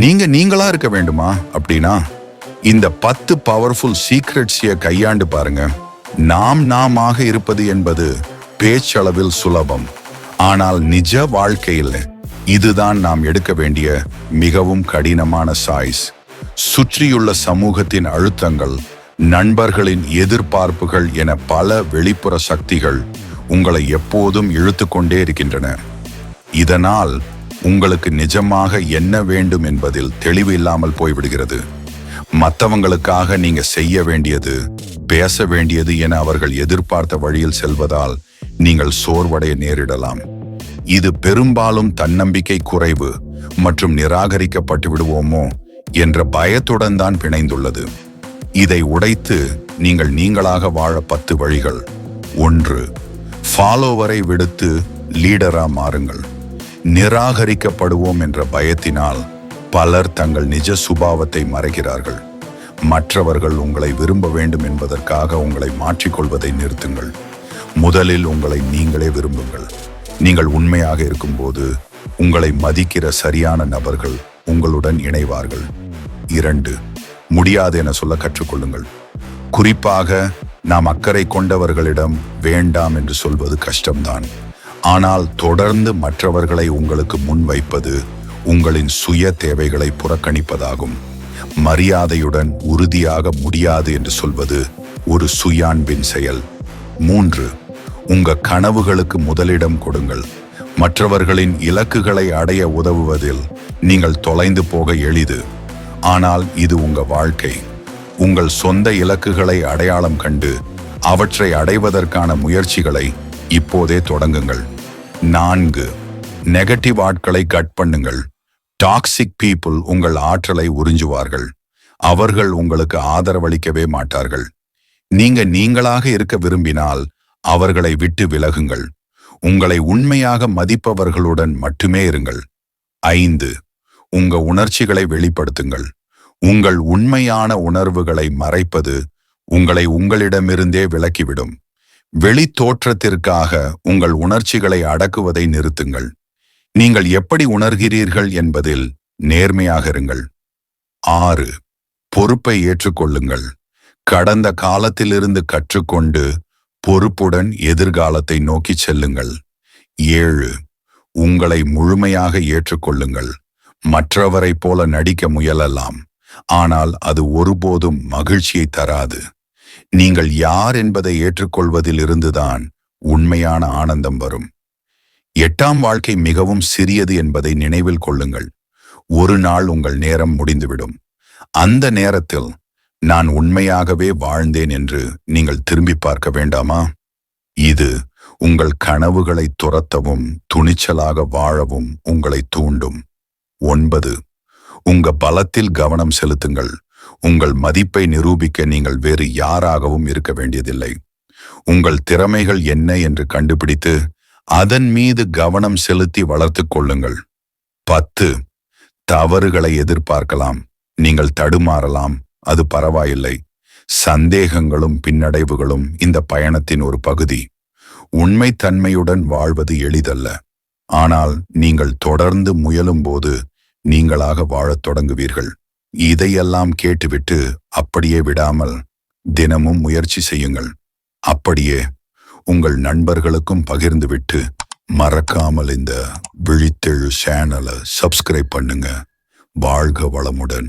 நீங்க நீங்களா இருக்க வேண்டுமா அப்படின்னா இந்த பத்து பவர்ஃபுல் சீக்ரெட்ஸிய கையாண்டு பாருங்க. நாம் நாமாக இருப்பது என்பது பேச்சளவில் சுலபம். ஆனால் நிஜ வாழ்க்கையில் இதுதான் நாம் எடுக்க வேண்டிய மிகவும் கடினமான சாய்ஸ் சுற்றியுள்ள சமூகத்தின் அழுத்தங்கள் நண்பர்களின் எதிர்பார்ப்புகள் என பல வெளிப்புற சக்திகள் உங்களை எப்போதும் இழுத்து கொண்டே இருக்கின்றன. இதனால் உங்களுக்கு நிஜமாக என்ன வேண்டும் என்பதில் தெளிவு இல்லாமல் போய்விடுகிறது. மற்றவங்களுக்காக நீங்க செய்ய வேண்டியது பேச வேண்டியது என அவர்கள் எதிர்பார்த்த வழியில் செல்வதால் நீங்கள் சோர்வடைய நேரிடலாம். இது பெரும்பாலும் தன்னம்பிக்கை குறைவு மற்றும் நிராகரிக்கப்பட்டு விடுவோமோ என்ற பயத்துடன் தான் பிணைந்துள்ளது. இதை உடைத்து நீங்கள் நீங்களாக வாழ பத்து வழிகள். ஒன்று ஃபாலோவரை விடுத்து லீடரா மாறுங்கள். நிராகரிக்கப்படுவோம் என்ற பயத்தினால் பலர் தங்கள் நிஜ சுபாவத்தை மறைகிறார்கள். மற்றவர்கள் உங்களை விரும்ப வேண்டும் என்பதற்காக உங்களை மாற்றிக்கொள்வதை நிறுத்துங்கள். முதலில் உங்களை நீங்களே விரும்புங்கள். நீங்கள் உண்மையாக இருக்கும்போது உங்களை மதிக்கிற சரியான நபர்கள் உங்களுடன் இணைவார்கள். இரண்டு முடியாது என சொல்ல கற்றுக்கொள்ளுங்கள். குறிப்பாக நாம் அக்கறை கொண்டவர்களிடம் வேண்டாம் என்று சொல்வது கஷ்டம்தான். ஆனால் தொடர்ந்து மற்றவர்களை உங்களுக்கு முன்வைப்பது உங்களின் சுய தேவைகளை புறக்கணிப்பதாகும். மரியாதையுடன் உறுதியாக முடியாது என்று சொல்வது ஒரு சுயான்பின் செயல். மூன்று உங்க கனவுகளுக்கு முதலிடம் கொடுங்கள். மற்றவர்களின் இலக்குகளை அடைய உதவுவதில் நீங்கள் தொலைந்து போக எளிது. ஆனால் இது உங்க வாழ்க்கை. உங்கள் சொந்த இலக்குகளை அடையாளம் கண்டு அவற்றை அடைவதற்கான முயற்சிகளை இப்போதே தொடங்குங்கள். நான்கு நெகட்டிவ் ஆட்களை கட் பண்ணுங்கள். டாக்ஸிக் பீப்புள் உங்கள் ஆற்றலை உறிஞ்சுவார்கள். அவர்கள் உங்களுக்கு ஆதரவளிக்கவே மாட்டார்கள். நீங்க நீங்களாக இருக்க விரும்பினால் அவர்களை விட்டு விலகுங்கள். உங்களை உண்மையாக மதிப்பவர்களுடன் மட்டுமே இருங்கள். ஐந்து உங்க உணர்ச்சிகளை வெளிப்படுத்துங்கள். உங்கள் உண்மையான உணர்வுகளை மறைப்பது உங்களை உங்களிடமிருந்தே விலக்கிவிடும். வெளித்தோற்றத்திற்காக உங்கள் உணர்ச்சிகளை அடக்குவதை நிறுத்துங்கள். நீங்கள் எப்படி உணர்கிறீர்கள் என்பதில் நேர்மையாக இருங்கள். ஆறு பொறுப்பை ஏற்றுக்கொள்ளுங்கள். கடந்த காலத்திலிருந்து கற்றுக்கொண்டு பொறுப்புடன் எதிர்காலத்தை நோக்கி செல்லுங்கள். ஏழு உங்களை முழுமையாக ஏற்றுக்கொள்ளுங்கள். மற்றவரைப் போல நடிக்க முயலலாம். ஆனால் அது ஒருபோதும் மகிழ்ச்சியை தராது. நீங்கள் யார் என்பதை ஏற்றுக்கொள்வதில் இருந்துதான் உண்மையான ஆனந்தம் வரும். எட்டாம் வாழ்க்கை மிகவும் சிறியது என்பதை நினைவில் கொள்ளுங்கள். ஒரு நாள் உங்கள் நேரம் முடிந்துவிடும். அந்த நேரத்தில் நான் உண்மையாகவே வாழ்ந்தேன் என்று நீங்கள் திரும்பி பார்க்க வேண்டாமா? இது உங்கள் கனவுகளை துரத்தவும் துணிச்சலாக வாழவும் உங்களை தூண்டும். ஒன்பது உங்க பலத்தில் கவனம் செலுத்துங்கள். உங்கள் மதிப்பை நிரூபிக்க நீங்கள் வேறு யாராகவும் இருக்க வேண்டியதில்லை. உங்கள் திறமைகள் என்ன என்று கண்டுபிடித்து அதன் மீது கவனம் செலுத்தி வளர்த்து கொள்ளுங்கள். பத்து. தவறுகளை எதிர்பார்க்கலாம். நீங்கள் தடுமாறலாம். அது பரவாயில்லை. சந்தேகங்களும் பின்னடைவுகளும் இந்த பயணத்தின் ஒரு பகுதி. உண்மைத்தன்மையுடன் வாழ்வது எளிதல்ல. ஆனால் நீங்கள் தொடர்ந்து முயலும்போது நீங்களாக வாழத் தொடங்குவீர்கள். இதையெல்லாம் கேட்டுவிட்டு அப்படியே விடாமல் தினமும் முயற்சி செய்யுங்கள். அப்படியே உங்கள் நண்பர்களுக்கும் பகிர்ந்துவிட்டு மறக்காமல் இந்த விழித்தெழு சேனலை சப்ஸ்கிரைப் பண்ணுங்க. வாழ்க வளமுடன்.